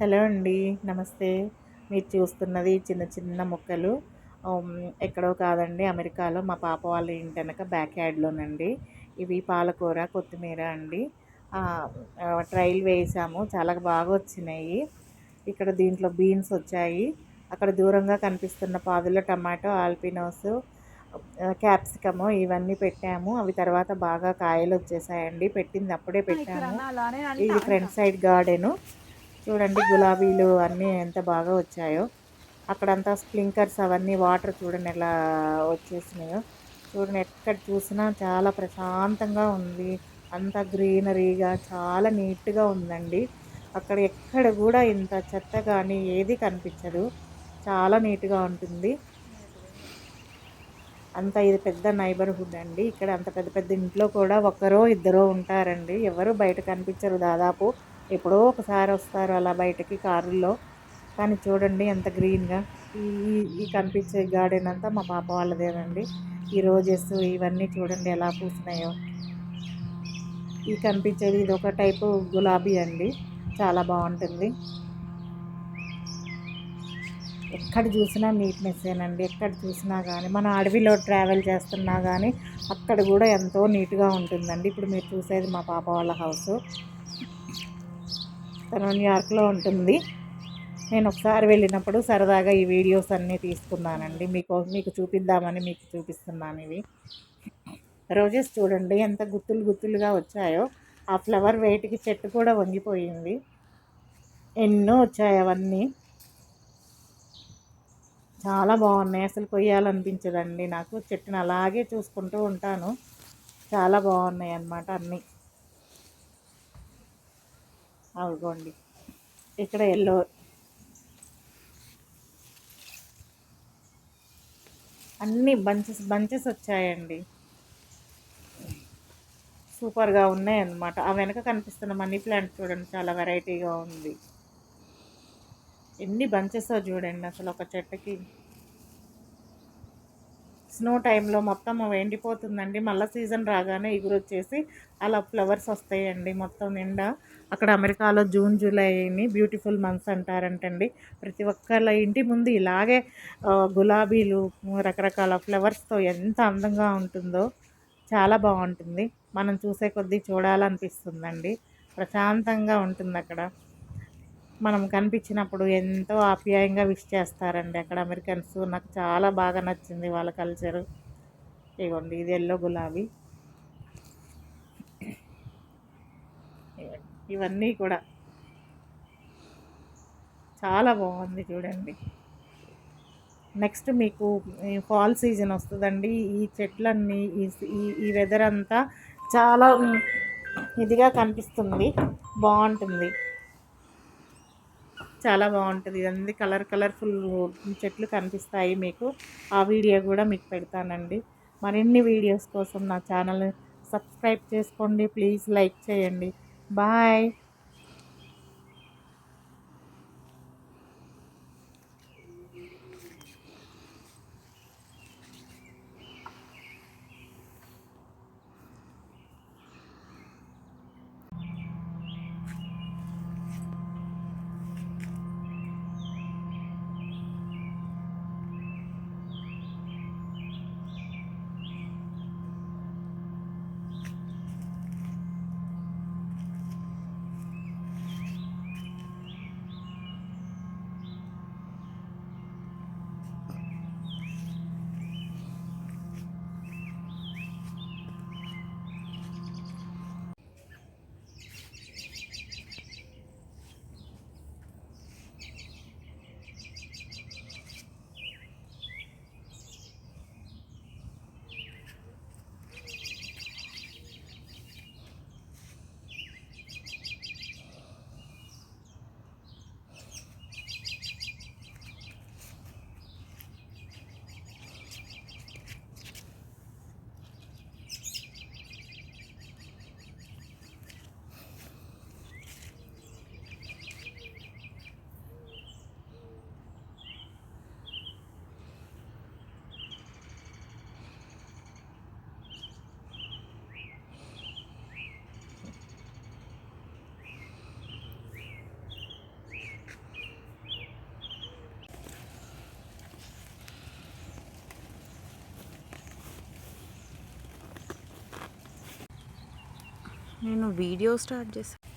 Hello అండి నమస్తే. మీరు చూస్తున్నది చిన్న చిన్న మొక్కలు. ఎక్కడో కాదండి అమెరికాలో. మా పాప వాళ్ళ ఇంటి వెనక బ్యాక్ యార్డ్లోనండి. ఇవి పాలకూర కొత్తిమీర అండి. ట్రైల్ వేసాము. చాలా బాగా వచ్చినాయి. ఇక్కడ దీంట్లో బీన్స్ వచ్చాయి. అక్కడ దూరంగా కనిపిస్తున్న పాదుల టమాటో ఆల్పినోస్ క్యాప్సికము ఇవన్నీ పెట్టాము. అవి తర్వాత బాగా కాయలు వచ్చేసాయండి. పెట్టింది అప్పుడే పెట్టాము. ఇది ఫ్రంట్ సైడ్ గార్డెను. చూడండి గులాబీలు అన్నీ ఎంత బాగా వచ్చాయో. అక్కడంతా స్ప్రింకర్స్ అవన్నీ వాటర్ చూడండి ఎలా వచ్చేసినాయో. చూడండి ఎక్కడ చూసినా చాలా ప్రశాంతంగా ఉంది. అంత గ్రీనరీగా చాలా నీట్గా ఉందండి. అక్కడ ఎక్కడ కూడా ఇంత చెత్త కానీ ఏది కనిపించదు. చాలా నీట్గా ఉంటుంది. అంత ఇది పెద్ద నైబర్హుడ్ అండి. ఇక్కడ అంత పెద్ద పెద్ద ఇంట్లో కూడా ఒకరో ఇద్దరో ఉంటారండి. ఎవరు బయట కనిపించరు దాదాపు. ఎప్పుడో ఒకసారి వస్తారు అలా బయటకి కారుల్లో కానీ చూడండి ఎంత గ్రీన్గా. ఈ ఈ- కనిపించే గార్డెన్ అంతా మా పాప వాళ్ళదేనండి. ఈ రోజెస్ ఇవన్నీ చూడండి ఎలా పూసినాయో. ఈ కనిపించేది ఇది ఒక టైపు గులాబీ అండి. చాలా బాగుంటుంది. ఎక్కడ చూసినా నీట్నెస్సేనండి. ఎక్కడ చూసినా కానీ మన అడవిలో ట్రావెల్ చేస్తున్నా కానీ అక్కడ కూడా ఎంతో నీట్గా ఉంటుందండి. ఇప్పుడు మీరు చూసేది మా పాప వాళ్ళ హౌస్. తను న్యూయార్క్లో ఉంటుంది. నేను ఒకసారి వెళ్ళినప్పుడు సరదాగా ఈ వీడియోస్ అన్నీ తీసుకున్నానండి. మీకు మీకు చూపిద్దామని మీకు చూపిస్తున్నాను ఇవి. రోజెస్ చూడండి ఎంత గుత్తులు గుత్తులుగా వచ్చాయో. ఆ ఫ్లవర్ వెయిట్కి చెట్టు కూడా వంగిపోయింది. ఎన్నో వచ్చాయి అవన్నీ. చాలా బాగున్నాయి. అసలు కొయ్యాలనిపించదండి నాకు. చెట్టుని అలాగే చూసుకుంటూ ఉంటాను. చాలా బాగున్నాయి అన్నమాట అన్నీ. అవుకోండి ఇక్కడ ఎల్లో. అన్ని బంచెస్ బంచెస్ వచ్చాయండి. సూపర్గా ఉన్నాయి అన్నమాట ఆ వెనక కనిపిస్తున్న మనీ ప్లాంట్ చూడండి చాలా వెరైటీగా ఉంది. ఎన్ని బంచెస్ చూడండి అసలు ఒక చెట్టుకి. స్నో టైంలో మొత్తం ఎండిపోతుందండి. మళ్ళీ సీజన్ రాగానే ఎగురు వచ్చేసి అలా ఫ్లవర్స్ వస్తాయండి మొత్తం నిండా. అక్కడ అమెరికాలో జూన్ జూలైని బ్యూటిఫుల్ మంత్స్ అంటారంటండి. ప్రతి ఒక్కళ్ళ ఇంటి ముందు ఇలాగే గులాబీలు రకరకాల ఫ్లవర్స్తో ఎంత అందంగా ఉంటుందో చాలా బాగుంటుంది. మనం చూసే కొద్దీ చూడాలనిపిస్తుందండి. ప్రశాంతంగా ఉంటుంది అక్కడ మనం కనిపించినప్పుడు ఎంతో ఆప్యాయంగా విష్ చేస్తారండి అక్కడ అమెరికన్స్. నాకు చాలా బాగా నచ్చింది వాళ్ళ కల్చరు. ఇవ్వండి ఇది ఎల్లో గులాబీ. ఇవన్నీ కూడా. చాలా బాగుంది చూడండి. నెక్స్ట్ మీకు ఫాల్ సీజన్ వస్తుందండి. ఈ చెట్లన్నీ ఈ ఈ- వెదర్ అంతా చాలా ఇదిగా కనిపిస్తుంది. బాగుంటుంది. చాలా బాగుంటుంది. ఇదంతా కలర్ కలర్ఫుల్ చెట్లు కనిపిస్తాయి మీకు. ఆ వీడియో కూడా మీకు పెడతానండి. మరిన్ని వీడియోస్ కోసం నా ఛానల్ సబ్స్క్రైబ్ చేసుకోండి. ప్లీజ్ లైక్ చేయండి. బాయ్. నేను వీడియో స్టార్ట్ చేశాను